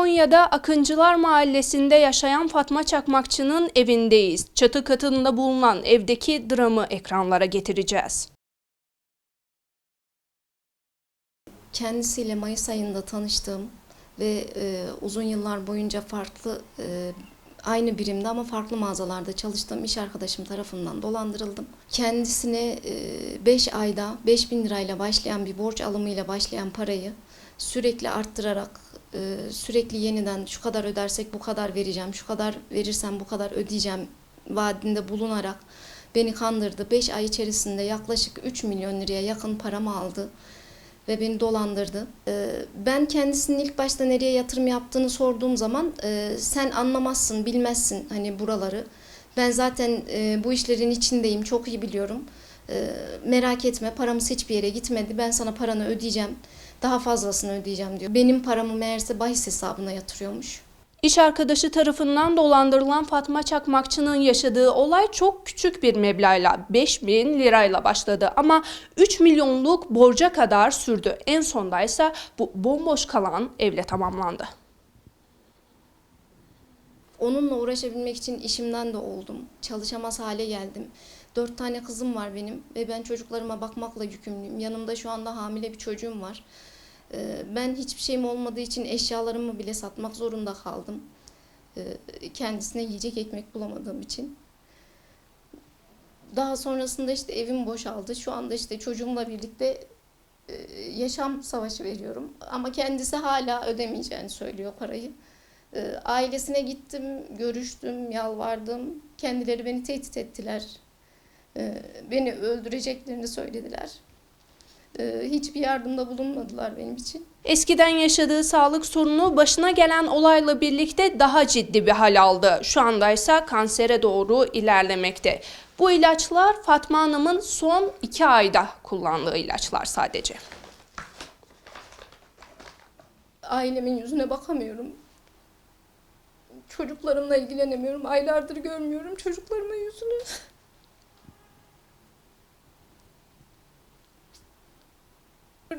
Konya'da Akıncılar Mahallesi'nde yaşayan Fatma Çakmakçı'nın evindeyiz. Çatı katında bulunan evdeki dramı ekranlara getireceğiz. Kendisiyle Mayıs ayında tanıştığım ve e, uzun yıllar boyunca farklı e, aynı birimde ama farklı mağazalarda çalıştığım iş arkadaşım tarafından dolandırıldım. Kendisine 5 ayda 5000 lirayla başlayan bir borç alımıyla başlayan parayı sürekli arttırarak e, sürekli yeniden şu kadar ödersek bu kadar vereceğim, şu kadar verirsem bu kadar ödeyeceğim vaadinde bulunarak beni kandırdı. 5 ay içerisinde yaklaşık 3 milyon liraya yakın paramı aldı ve beni dolandırdı. Ee, Ben kendisinin ilk başta nereye yatırım yaptığını sorduğum zaman e, sen anlamazsın, bilmezsin hani buraları. Ben zaten e, bu işlerin içindeyim, çok iyi biliyorum. Merak etme, paramız hiçbir yere gitmedi. Ben sana paranı ödeyeceğim, daha fazlasını ödeyeceğim diyor. Benim paramı meğerse bahis hesabına yatırıyormuş. İş arkadaşı tarafından dolandırılan Fatma Çakmakçı'nın yaşadığı olay çok küçük bir meblağla 5000 lirayla başladı ama 3 milyonluk borca kadar sürdü. En sonda ise bu bomboş kalan evle tamamlandı. Onunla uğraşabilmek için işimden de oldum. Çalışamaz hale geldim. Dört tane kızım var benim ve ben çocuklarıma bakmakla yükümlüyüm. Yanımda şu anda hamile bir çocuğum var. Ee, Ben hiçbir şeyim olmadığı için eşyalarımı bile satmak zorunda kaldım. Ee, Kendisine yiyecek ekmek bulamadığım için. Daha sonrasında işte evim boşaldı. Şu anda işte çocuğumla birlikte e, yaşam savaşı veriyorum. Ama kendisi hala ödemeyeceğini söylüyor parayı. E, Ailesine gittim, görüştüm, yalvardım. Kendileri beni tehdit ettiler. Beni öldüreceklerini söylediler. E, Hiçbir yardımda bulunmadılar benim için. Eskiden yaşadığı sağlık sorunu başına gelen olayla birlikte daha ciddi bir hal aldı. Şu anda ise kansere doğru ilerlemekte. Bu ilaçlar Fatma Hanım'ın son iki ayda kullandığı ilaçlar sadece. Ailemin yüzüne bakamıyorum. Çocuklarımla ilgilenemiyorum. Aylardır görmüyorum çocuklarımın yüzünü.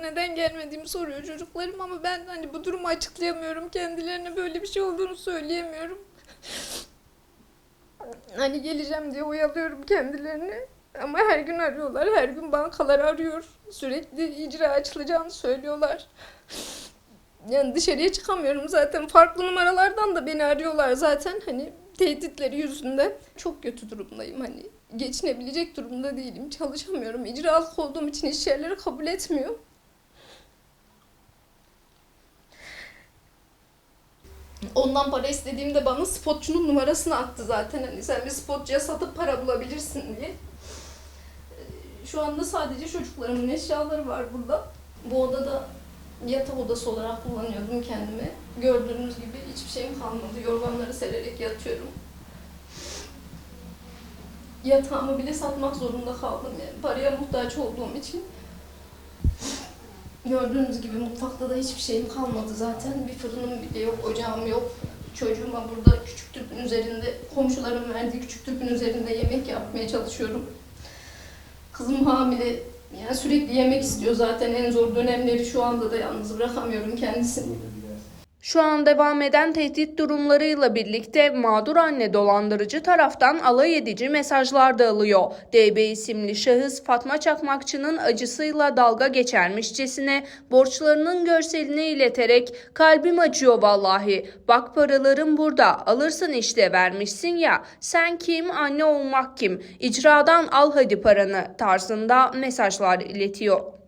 Neden gelmediğimi soruyor çocuklarım ama ben hani bu durumu açıklayamıyorum. Kendilerine böyle bir şey olduğunu söyleyemiyorum. Hani geleceğim diye oyalıyorum kendilerini. Ama her gün arıyorlar. Her gün bankalar arıyor. Sürekli icra açılacağını söylüyorlar. Yani dışarıya çıkamıyorum zaten. Farklı numaralardan da beni arıyorlar zaten hani tehditleri yüzünden. Çok kötü durumdayım hani. Geçinebilecek durumda değilim. Çalışamıyorum. İcralık olduğum için iş yerleri kabul etmiyor. Ondan para istediğimde bana spotçunun numarasını attı zaten. Hani sen bir spotçuya satıp para bulabilirsin diye. Ee, Şu anda sadece çocuklarımın eşyaları var burada. Bu odada yatak odası olarak kullanıyordum kendimi. Gördüğünüz gibi hiçbir şeyim kalmadı. Yorganları sererek yatıyorum. Yatağımı bile satmak zorunda kaldım yani. Paraya muhtaç olduğum için. Gördüğünüz gibi mutfakta da hiçbir şeyim kalmadı zaten. Bir fırınım bile yok, ocağım yok. Çocuğuma burada küçük tüpün üzerinde, komşuların verdiği küçük tüpün üzerinde yemek yapmaya çalışıyorum. Kızım hamile, yani sürekli yemek istiyor zaten en zor dönemleri şu anda da yalnız bırakamıyorum kendisini. Şu an devam eden tehdit durumlarıyla birlikte mağdur anne dolandırıcı taraftan alay edici mesajlar da alıyor. DB isimli şahıs Fatma Çakmakçı'nın acısıyla dalga geçermişçesine borçlarının görselini ileterek kalbim acıyor vallahi. Bak paralarım burada alırsın işte vermişsin ya. Sen kim anne olmak kim? İcradan al hadi paranı tarzında mesajlar iletiyor.